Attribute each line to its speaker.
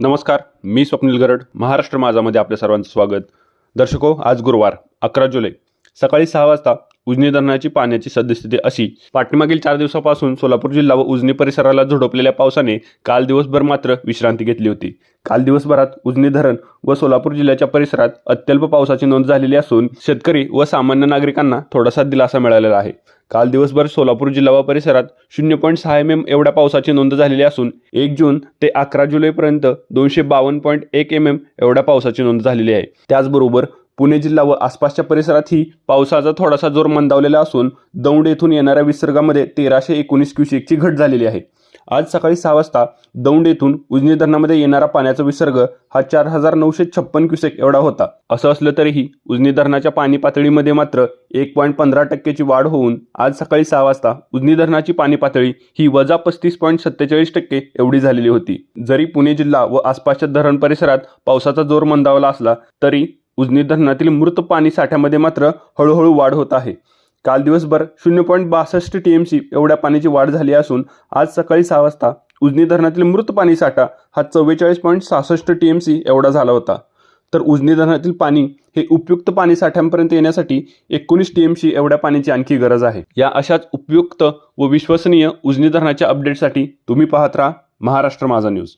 Speaker 1: नमस्कार मी स्वप्नील गरड महाराष्ट्र माझामध्ये आपल्या सर्वांचं स्वागत. दर्शको आज गुरुवार अकरा जुलै सकाळी सहा वाजता उजनी धरणाची पाण्याची सद्यस्थिती अशी. पाठीमागील चार दिवसापासून सोलापूर जिल्हा व उजनी परिसराला झोडपलेल्या पावसाने काल दिवसभर मात्र विश्रांती घेतली होती. काल दिवसभरात उजनी धरण व सोलापूर जिल्ह्याच्या परिसरात अत्यल्प पावसाची नोंद झालेली असून शेतकरी व सामान्य नागरिकांना थोडासा दिलासा मिळालेला आहे. काल दिवसभर सोलापूर जिल्हा व परिसरात शून्य पॉईंट सहा एम एम एवढ्या पावसाची नोंद झालेली असून एक जून ते अकरा जुलैपर्यंत दोनशे बावन्न पॉईंट एक एम एम एवढ्या पावसाची नोंद झालेली आहे. त्याचबरोबर पुणे जिल्हा व आसपासच्या परिसरातही पावसाचा थोडासा जोर मंदावलेला असून दौंड येथून येणाऱ्या विसर्गामध्ये तेराशे एकोणीस क्युसेकची घट झालेली आहे. आज सकाळी सहा वाजता दौंड येथून उजनी धरणामध्ये येणारा पाण्याचा विसर्ग हा चार हजार नऊशे छप्पन क्युसेक एवढा होता. असं असलं तरीही उजनी धरणाच्या पाणी पातळीमध्ये मात्र एक पॉईंट पंधरा टक्क्याची वाढ होऊन आज सकाळी सहा वाजता उजनी धरणाची पाणी पातळी ही वजा पस्तीस पॉईंट सत्तेचाळीस टक्के एवढी झालेली होती. जरी पुणे जिल्हा व आसपासच्या धरण परिसरात पावसाचा जोर मंदावला असला तरी उजनी धरणातील मृत पाणी साठ्यामध्ये मात्र हळूहळू वाढ होत आहे. काल दिवसभर शून्य पॉईंट बासष्ट टी एम सी एवढ्या पाण्याची वाढ झाली असून आज सकाळी सहा वाजता उजनी धरणातील मृत पाणी साठा हा चव्वेचाळीस पॉईंट सहासष्ट टी एम सी एवढा झाला होता. तर उजनी धरणातील पाणी हे उपयुक्त पाणी साठ्यांपर्यंत येण्यासाठी एकोणीस टी एम सी एवढ्या पाण्याची आणखी गरज आहे. या अशाच उपयुक्त व विश्वसनीय उजनी धरणाच्या अपडेटसाठी तुम्ही पाहत राहा महाराष्ट्र माझा न्यूज.